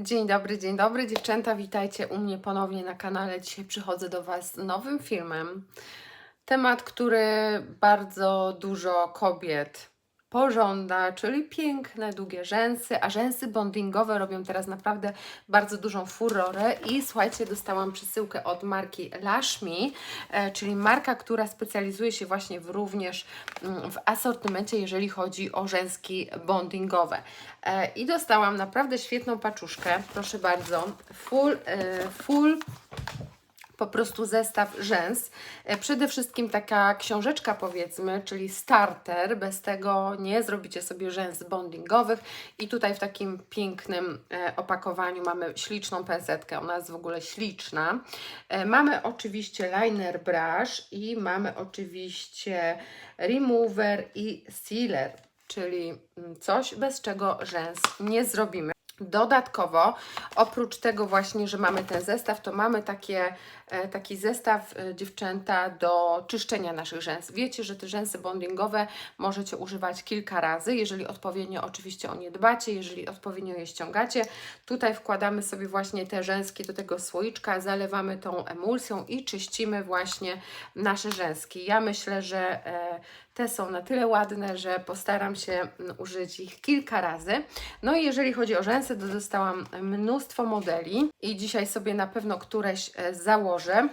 Dzień dobry, dzień dobry dziewczęta, witajcie u mnie ponownie na kanale. Dzisiaj przychodzę do Was z nowym filmem. Temat, który bardzo dużo kobiet pożąda, czyli piękne, długie rzęsy, a rzęsy bondingowe robią teraz naprawdę bardzo dużą furorę. I słuchajcie, dostałam przesyłkę od marki Lashmi, e, czyli marka, która specjalizuje się właśnie w, również mm, w asortymencie, jeżeli chodzi o rzęski bondingowe. E, I dostałam naprawdę świetną paczuszkę, proszę bardzo, full, e, full po prostu zestaw rzęs. E, Przede wszystkim taka książeczka powiedzmy, czyli starter, bez tego nie zrobicie sobie rzęs bondingowych i tutaj w takim pięknym e, opakowaniu mamy śliczną pensetkę, ona jest w ogóle śliczna. E, Mamy oczywiście liner brush i mamy oczywiście remover i sealer, czyli mm, coś bez czego rzęs nie zrobimy. Dodatkowo, oprócz tego właśnie, że mamy ten zestaw, to mamy takie, e, taki zestaw e, dziewczęta do czyszczenia naszych rzęs. Wiecie, że te rzęsy bondingowe możecie używać kilka razy, jeżeli odpowiednio oczywiście o nie dbacie, jeżeli odpowiednio je ściągacie. Tutaj wkładamy sobie właśnie te rzęski do tego słoiczka, zalewamy tą emulsją i czyścimy właśnie nasze rzęski. Ja myślę, że e, te są na tyle ładne, że postaram się mm, użyć ich kilka razy. No i jeżeli chodzi o rzęsy, to dostałam mnóstwo modeli i dzisiaj sobie na pewno któreś e, założę.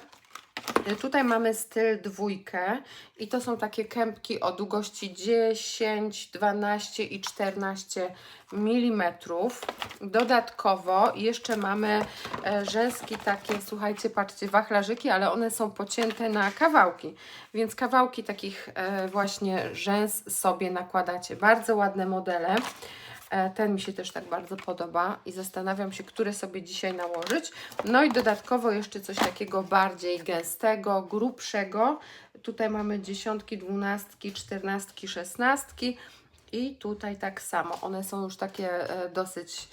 E, Tutaj mamy styl dwójkę i to są takie kępki o długości 10, 12 i 14 mm. Dodatkowo jeszcze mamy e, rzęski takie, słuchajcie, patrzcie, wachlarzyki, ale one są pocięte na kawałki, więc kawałki takich e, właśnie rzęs sobie nakładacie. Bardzo ładne modele. E, Ten mi się też tak bardzo podoba i zastanawiam się, które sobie dzisiaj nałożyć. No i dodatkowo jeszcze coś takiego bardziej gęstego, grubszego. Tutaj mamy dziesiątki, dwunastki, czternastki, szesnastki i tutaj tak samo. One są już takie e, dosyć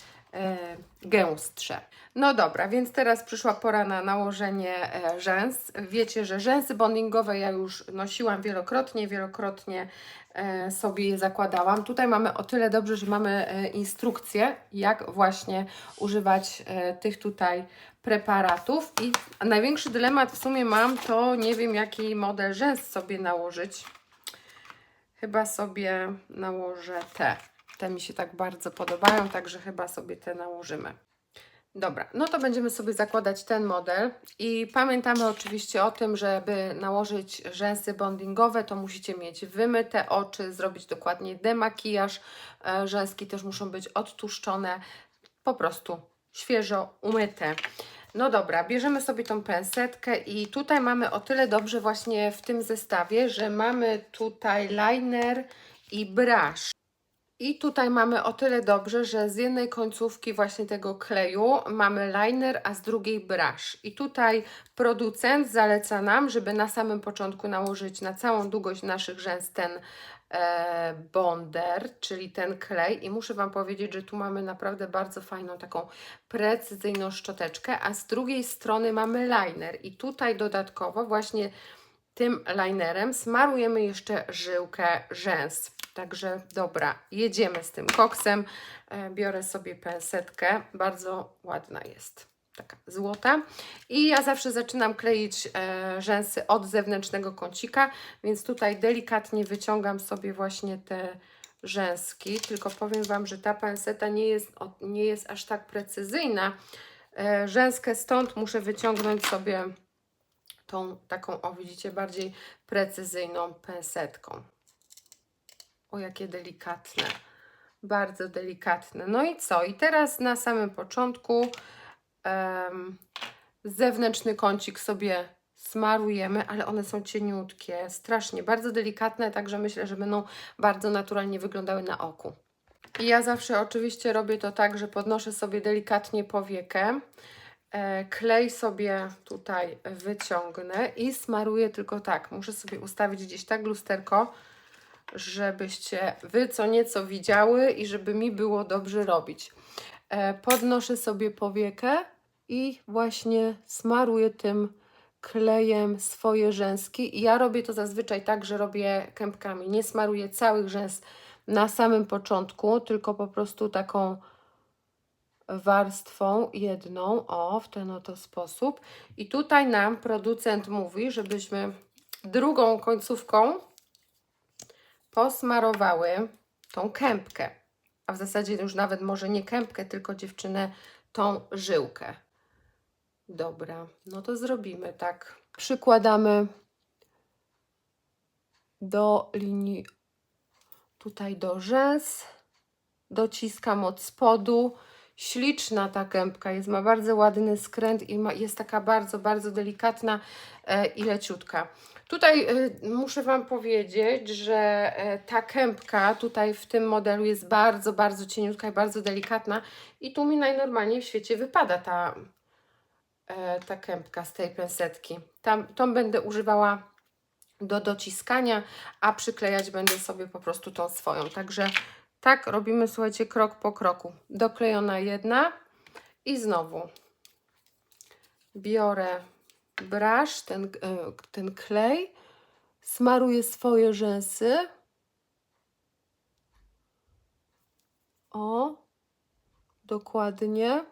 gęstsze. No dobra, więc teraz przyszła pora na nałożenie e, rzęs. Wiecie, że rzęsy bondingowe ja już nosiłam wielokrotnie, wielokrotnie e, sobie je zakładałam. Tutaj mamy o tyle dobrze, że mamy e, instrukcję, jak właśnie używać e, tych tutaj preparatów. I największy dylemat w sumie mam, to nie wiem jaki model rzęs sobie nałożyć. Chyba sobie nałożę te. Te mi się tak bardzo podobają, także chyba sobie te nałożymy. Dobra, no to będziemy sobie zakładać ten model i pamiętamy oczywiście o tym, żeby nałożyć rzęsy bondingowe, to musicie mieć wymyte oczy, zrobić dokładnie demakijaż. E, Rzęski też muszą być odtłuszczone, po prostu świeżo umyte. No dobra, bierzemy sobie tą pensetkę i tutaj mamy o tyle dobrze właśnie w tym zestawie, że mamy tutaj liner i brush. I tutaj mamy o tyle dobrze, że z jednej końcówki właśnie tego kleju mamy liner, a z drugiej brush. I tutaj producent zaleca nam, żeby na samym początku nałożyć na całą długość naszych rzęs ten e, bonder, czyli ten klej. I muszę Wam powiedzieć, że tu mamy naprawdę bardzo fajną taką precyzyjną szczoteczkę, a z drugiej strony mamy liner. I tutaj dodatkowo właśnie tym linerem smarujemy jeszcze żyłkę rzęs. Także dobra, jedziemy z tym koksem. E, Biorę sobie pensetkę, bardzo ładna jest, taka złota. I ja zawsze zaczynam kleić e, rzęsy od zewnętrznego kącika, więc tutaj delikatnie wyciągam sobie właśnie te rzęski. Tylko powiem Wam, że ta penseta nie jest, nie jest aż tak precyzyjna. E, rzęskę stąd muszę wyciągnąć sobie tą taką, o widzicie, bardziej precyzyjną pensetką. O, jakie delikatne. Bardzo delikatne. No i co? I teraz na samym początku em, zewnętrzny kącik sobie smarujemy, ale one są cieniutkie, strasznie, bardzo delikatne, także myślę, że będą bardzo naturalnie wyglądały na oku. I ja zawsze oczywiście robię to tak, że podnoszę sobie delikatnie powiekę, klej sobie tutaj wyciągnę i smaruję tylko tak. Muszę sobie ustawić gdzieś tak lusterko, żebyście wy co nieco widziały i żeby mi było dobrze robić. E, podnoszę sobie powiekę i właśnie smaruję tym klejem swoje rzęski. I ja robię to zazwyczaj tak, że robię kępkami. Nie smaruję całych rzęs na samym początku, tylko po prostu taką warstwą jedną, o, w ten oto sposób. I tutaj nam producent mówi, żebyśmy drugą końcówką posmarowały tą kępkę. A w zasadzie już nawet może nie kępkę, tylko dziewczynę tą żyłkę. Dobra, no to zrobimy tak. Przykładamy do linii, tutaj do rzęs, dociskam od spodu. Śliczna ta kępka jest, ma bardzo ładny skręt i ma, jest taka bardzo, bardzo delikatna e, i leciutka. Tutaj e, muszę Wam powiedzieć, że e, ta kępka tutaj w tym modelu jest bardzo, bardzo cieniutka i bardzo delikatna i tu mi najnormalniej w świecie wypada ta, ta kępka z tej pensetki. Tam, tą będę używała do dociskania, a przyklejać będę sobie po prostu tą swoją. Także tak robimy, słuchajcie, krok po kroku. Doklejona jedna i znowu biorę brush, ten, e, ten klej, smaruję swoje rzęsy. O, dokładnie.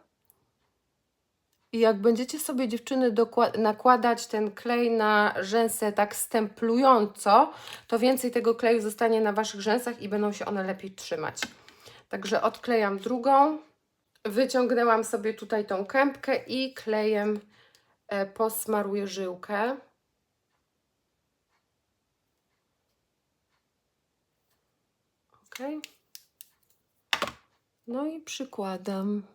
I jak będziecie sobie dziewczyny nakładać ten klej na rzęsę tak stemplująco, to więcej tego kleju zostanie na Waszych rzęsach i będą się one lepiej trzymać. Także odklejam drugą. Wyciągnęłam sobie tutaj tą kępkę i klejem e, posmaruję żyłkę. Ok. No i przykładam.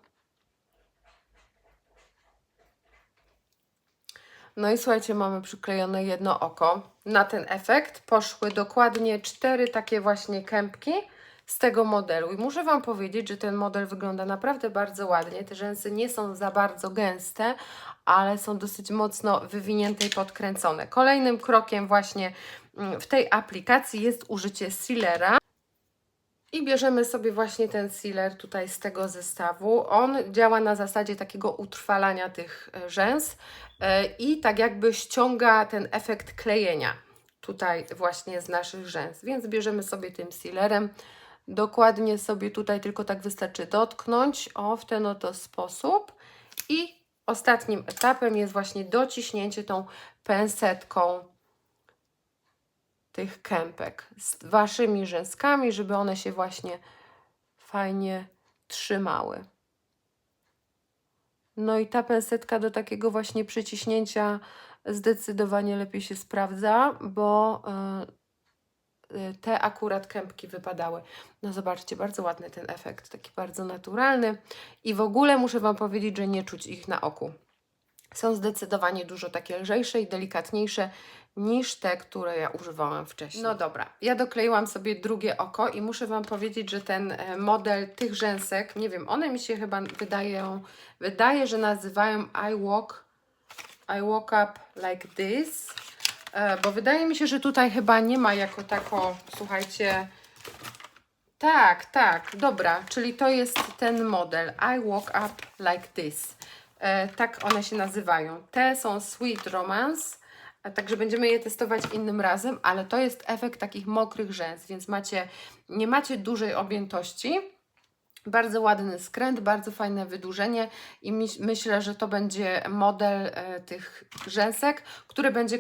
No i słuchajcie, mamy przyklejone jedno oko. Na ten efekt poszły dokładnie cztery takie właśnie kępki z tego modelu. I muszę Wam powiedzieć, że ten model wygląda naprawdę bardzo ładnie. Te rzęsy nie są za bardzo gęste, ale są dosyć mocno wywinięte i podkręcone. Kolejnym krokiem właśnie mm, w tej aplikacji jest użycie sealera. I bierzemy sobie właśnie ten sealer tutaj z tego zestawu. On działa na zasadzie takiego utrwalania tych e, rzęs e, i tak jakby ściąga ten efekt klejenia tutaj właśnie z naszych rzęs. Więc bierzemy sobie tym sealerem. Dokładnie sobie tutaj tylko tak wystarczy dotknąć, o w ten oto sposób. I ostatnim etapem jest właśnie dociśnięcie tą pensetką tych kępek z waszymi rzęskami, żeby one się właśnie fajnie trzymały. No i ta pensetka do takiego właśnie przyciśnięcia zdecydowanie lepiej się sprawdza, bo y, te akurat kępki wypadały. No zobaczcie, bardzo ładny ten efekt, taki bardzo naturalny i w ogóle muszę Wam powiedzieć, że nie czuć ich na oku. Są zdecydowanie dużo takie lżejsze i delikatniejsze niż te, które ja używałam wcześniej. No dobra, ja dokleiłam sobie drugie oko i muszę Wam powiedzieć, że ten e, model tych rzęsek, nie wiem, one mi się chyba wydają, wydaje, że nazywają I walk, I walk up like this, e, bo wydaje mi się, że tutaj chyba nie ma jako tako, słuchajcie, tak, tak, dobra, czyli to jest ten model I walk up like this. E, tak one się nazywają. Te są Sweet Romance, e, także będziemy je testować innym razem, ale to jest efekt takich mokrych rzęs, więc macie, nie macie dużej objętości, bardzo ładny skręt, bardzo fajne wydłużenie i myślę, że to będzie model e, tych rzęsek, który będzie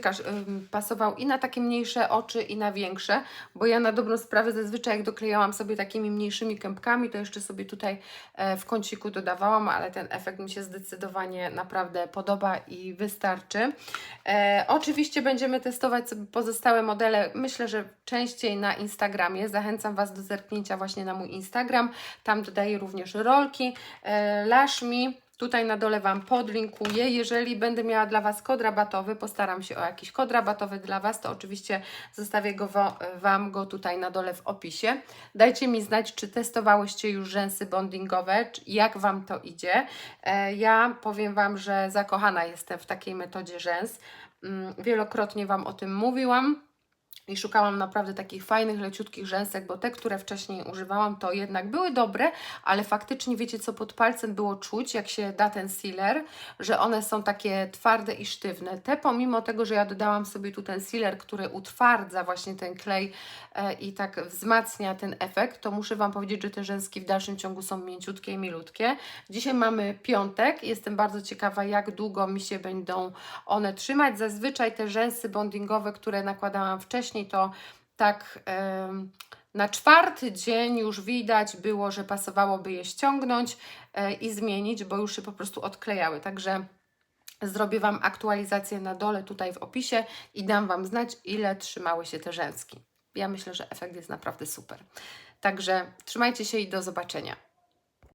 pasował i na takie mniejsze oczy i na większe, bo ja na dobrą sprawę zazwyczaj jak doklejałam sobie takimi mniejszymi kępkami, to jeszcze sobie tutaj e, w kąciku dodawałam, ale ten efekt mi się zdecydowanie naprawdę podoba i wystarczy. E, oczywiście będziemy testować sobie pozostałe modele, myślę, że częściej na Instagramie. Zachęcam Was do zerknięcia właśnie na mój Instagram, tam dodaję również rolki. E, Lashmi Tutaj na dole Wam podlinkuję. Jeżeli będę miała dla Was kod rabatowy, postaram się o jakiś kod rabatowy dla Was, to oczywiście zostawię go Wam go tutaj na dole w opisie. Dajcie mi znać, czy testowałyście już rzęsy bondingowe, jak Wam to idzie. E, ja powiem Wam, że zakochana jestem w takiej metodzie rzęs. Mm, wielokrotnie Wam o tym mówiłam. I szukałam naprawdę takich fajnych, leciutkich rzęsek, bo te, które wcześniej używałam, to jednak były dobre, ale faktycznie wiecie co, pod palcem było czuć, jak się da ten sealer, że one są takie twarde i sztywne. Te pomimo tego, że ja dodałam sobie tu ten sealer, który utwardza właśnie ten klej e, i tak wzmacnia ten efekt, to muszę Wam powiedzieć, że te rzęski w dalszym ciągu są mięciutkie i milutkie. Dzisiaj mamy piątek, jestem bardzo ciekawa, jak długo mi się będą one trzymać. Zazwyczaj te rzęsy bondingowe, które nakładałam wcześniej, to tak na czwarty dzień już widać było, że pasowałoby je ściągnąć e, i zmienić, bo już się po prostu odklejały. Także zrobię Wam aktualizację na dole tutaj w opisie i dam Wam znać, ile trzymały się te rzęski. Ja myślę, że efekt jest naprawdę super. Także trzymajcie się i do zobaczenia.